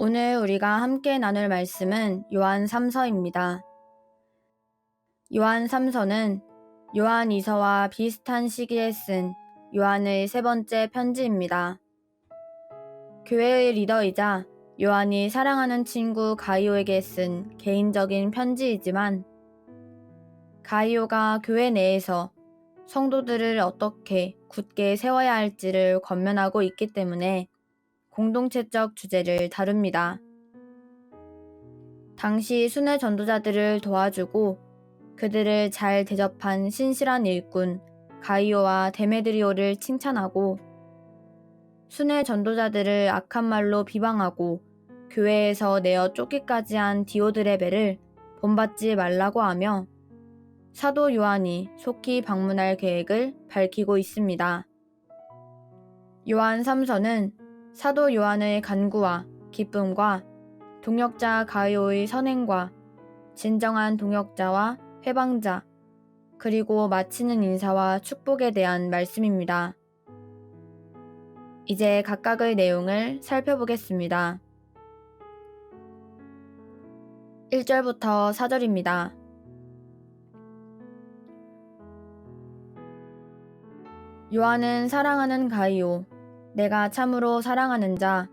오늘 우리가 함께 나눌 말씀은 요한 3서입니다. 요한 3서는 요한 2서와 비슷한 시기에 쓴 요한의 세 번째 편지입니다. 교회의 리더이자 요한이 사랑하는 친구 가이오에게 쓴 개인적인 편지이지만 가이오가 교회 내에서 성도들을 어떻게 굳게 세워야 할지를 권면하고 있기 때문에 공동체적 주제를 다룹니다. 당시 순회 전도자들을 도와주고 그들을 잘 대접한 신실한 일꾼 가이오와 데메드리오를 칭찬하고 순회 전도자들을 악한 말로 비방하고 교회에서 내어 쫓기까지 한 디오드레베를 본받지 말라고 하며 사도 요한이 속히 방문할 계획을 밝히고 있습니다. 요한 3서는 사도 요한의 간구와 기쁨과 동역자 가이오의 선행과 진정한 동역자와 회방자 그리고 마치는 인사와 축복에 대한 말씀입니다. 이제 각각의 내용을 살펴보겠습니다. 1절부터 4절입니다. 요한은 사랑하는 가이오, 내가 참으로 사랑하는 자,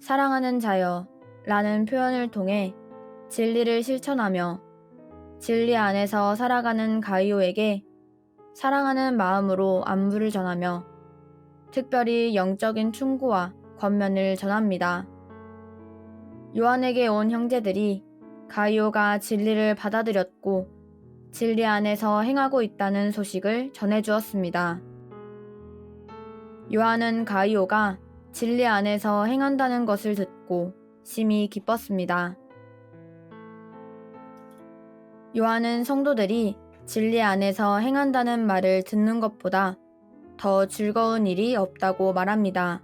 사랑하는 자여 라는 표현을 통해 진리를 실천하며 진리 안에서 살아가는 가이오에게 사랑하는 마음으로 안부를 전하며 특별히 영적인 충고와 권면을 전합니다. 요한에게 온 형제들이 가이오가 진리를 받아들였고 진리 안에서 행하고 있다는 소식을 전해주었습니다. 요한은 가이오가 진리 안에서 행한다는 것을 듣고 심히 기뻤습니다. 요한은 성도들이 진리 안에서 행한다는 말을 듣는 것보다 더 즐거운 일이 없다고 말합니다.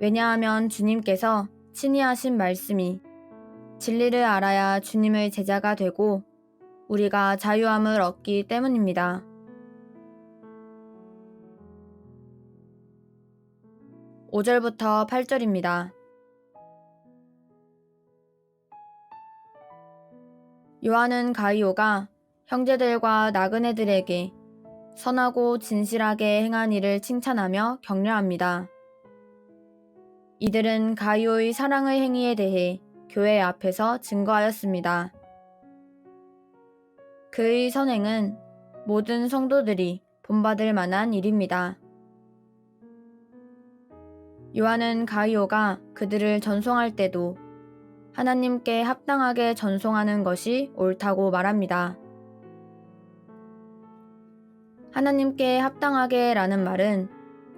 왜냐하면 주님께서 친히 하신 말씀이 진리를 알아야 주님의 제자가 되고 우리가 자유함을 얻기 때문입니다. 5절부터 8절입니다. 요한은 가이오가 형제들과 나그네들에게 선하고 진실하게 행한 일을 칭찬하며 격려합니다. 이들은 가이오의 사랑의 행위에 대해 교회 앞에서 증거하였습니다. 그의 선행은 모든 성도들이 본받을 만한 일입니다. 요한은 가이오가 그들을 전송할 때도 하나님께 합당하게 전송하는 것이 옳다고 말합니다. 하나님께 합당하게 라는 말은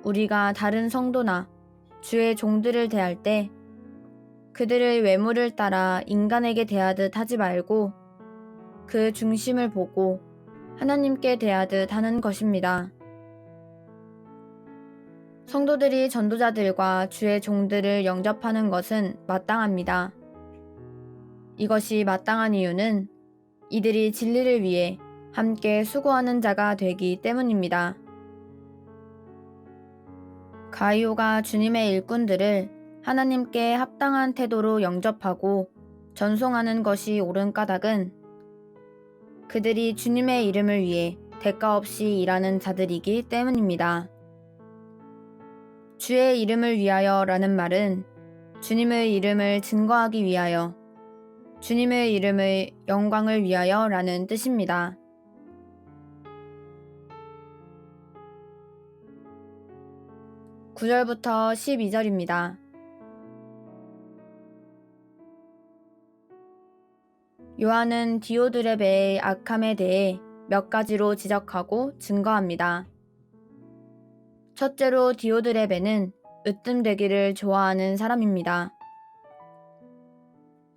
우리가 다른 성도나 주의 종들을 대할 때 그들의 외모를 따라 인간에게 대하듯 하지 말고 그 중심을 보고 하나님께 대하듯 하는 것입니다. 성도들이 전도자들과 주의 종들을 영접하는 것은 마땅합니다. 이것이 마땅한 이유는 이들이 진리를 위해 함께 수고하는 자가 되기 때문입니다. 가이오가 주님의 일꾼들을 하나님께 합당한 태도로 영접하고 전송하는 것이 옳은 까닭은 그들이 주님의 이름을 위해 대가 없이 일하는 자들이기 때문입니다. 주의 이름을 위하여 라는 말은 주님의 이름을 증거하기 위하여, 주님의 이름의 영광을 위하여 라는 뜻입니다. (9절부터) (12절입니다) 요한은 디오드레베의 악함에 대해 몇 가지로 지적하고 증거합니다. 첫째로 디오드레베는 으뜸되기를 좋아하는 사람입니다.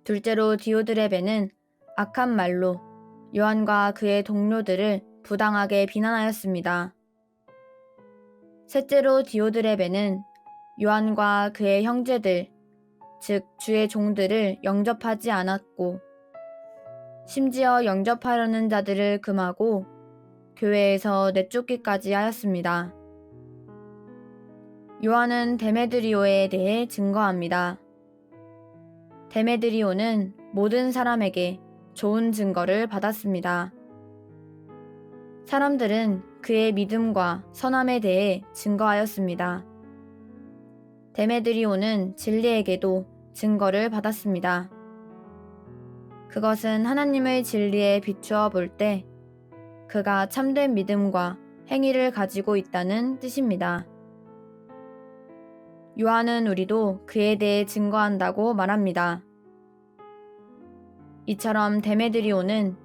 둘째로 디오드레베는 악한 말로 요한과 그의 동료들을 부당하게 비난하였습니다. 셋째로 디오드레베는 요한과 그의 형제들, 즉 주의 종들을 영접하지 않았고 심지어 영접하려는 자들을 금하고 교회에서 내쫓기까지 하였습니다. 요한은 데메드리오에 대해 증거합니다. 데메드리오는 모든 사람에게 좋은 증거를 받았습니다. 사람들은 그의 믿음과 선함에 대해 증거하였습니다. 데메드리오는 진리에게도 증거를 받았습니다. 그것은 하나님의 진리에 비추어 볼 때 그가 참된 믿음과 행위를 가지고 있다는 뜻입니다. 요한은 우리도 그에 대해 증거한다고 말합니다. 이처럼 데메드리오는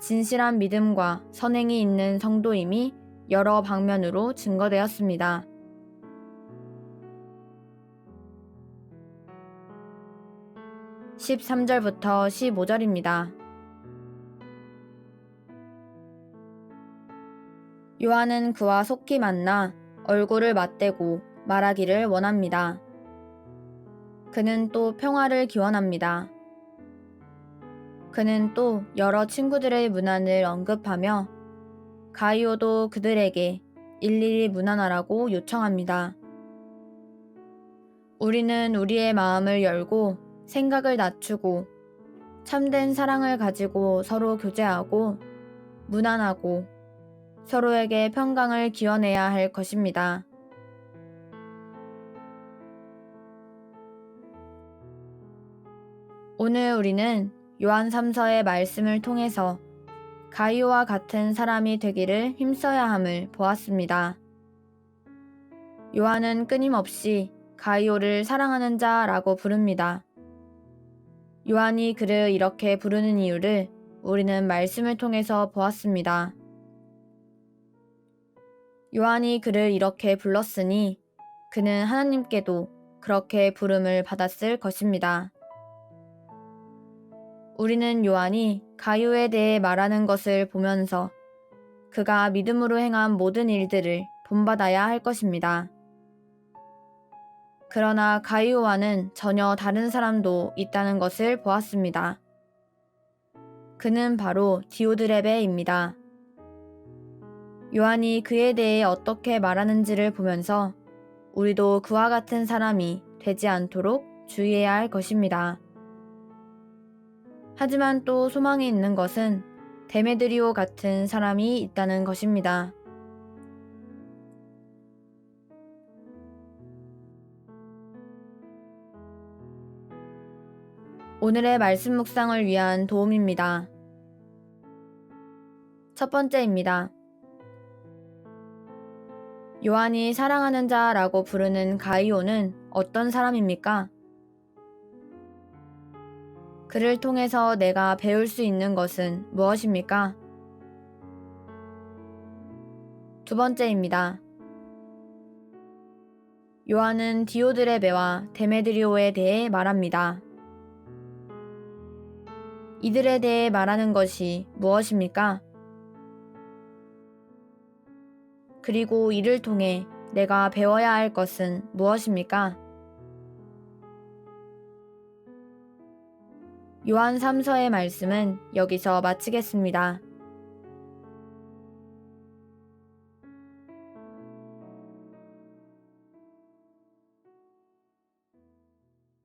진실한 믿음과 선행이 있는 성도임이 여러 방면으로 증거되었습니다. (13절부터 15절입니다) 요한은 그와 속히 만나 얼굴을 맞대고 말하기를 원합니다. 그는 또 평화를 기원합니다. 그는 또 여러 친구들의 문안을 언급하며 가이오도 그들에게 일일이 문안하라고 요청합니다. 우리는 우리의 마음을 열고 생각을 낮추고 참된 사랑을 가지고 서로 교제하고 문안하고 서로에게 평강을 기원해야 할 것입니다. 오늘 우리는 요한 3서의 말씀을 통해서 가이오와 같은 사람이 되기를 힘써야 함을 보았습니다. 요한은 끊임없이 가이오를 사랑하는 자라고 부릅니다. 요한이 그를 이렇게 부르는 이유를 우리는 말씀을 통해서 보았습니다. 요한이 그를 이렇게 불렀으니 그는 하나님께도 그렇게 부름을 받았을 것입니다. 우리는 요한이 가요에 대해 말하는 것을 보면서 그가 믿음으로 행한 모든 일들을 본받아야 할 것입니다. 그러나 가이오와는 전혀 다른 사람도 있다는 것을 보았습니다. 그는 바로 디오드레베입니다. 요한이 그에 대해 어떻게 말하는지를 보면서 우리도 그와 같은 사람이 되지 않도록 주의해야 할 것입니다. 하지만 또 소망이 있는 것은 데메드리오 같은 사람이 있다는 것입니다. 오늘의 말씀 묵상을 위한 도움입니다. 첫 번째입니다. 요한이 사랑하는 자라고 부르는 가이오는 어떤 사람입니까? 그를 통해서 내가 배울 수 있는 것은 무엇입니까? 두 번째입니다. 요한은 디오드레베와 데메드리오에 대해 말합니다. 이들에 대해 말하는 것이 무엇입니까? 그리고 이를 통해 내가 배워야 할 것은 무엇입니까? 요한 3서의 말씀은 여기서 마치겠습니다.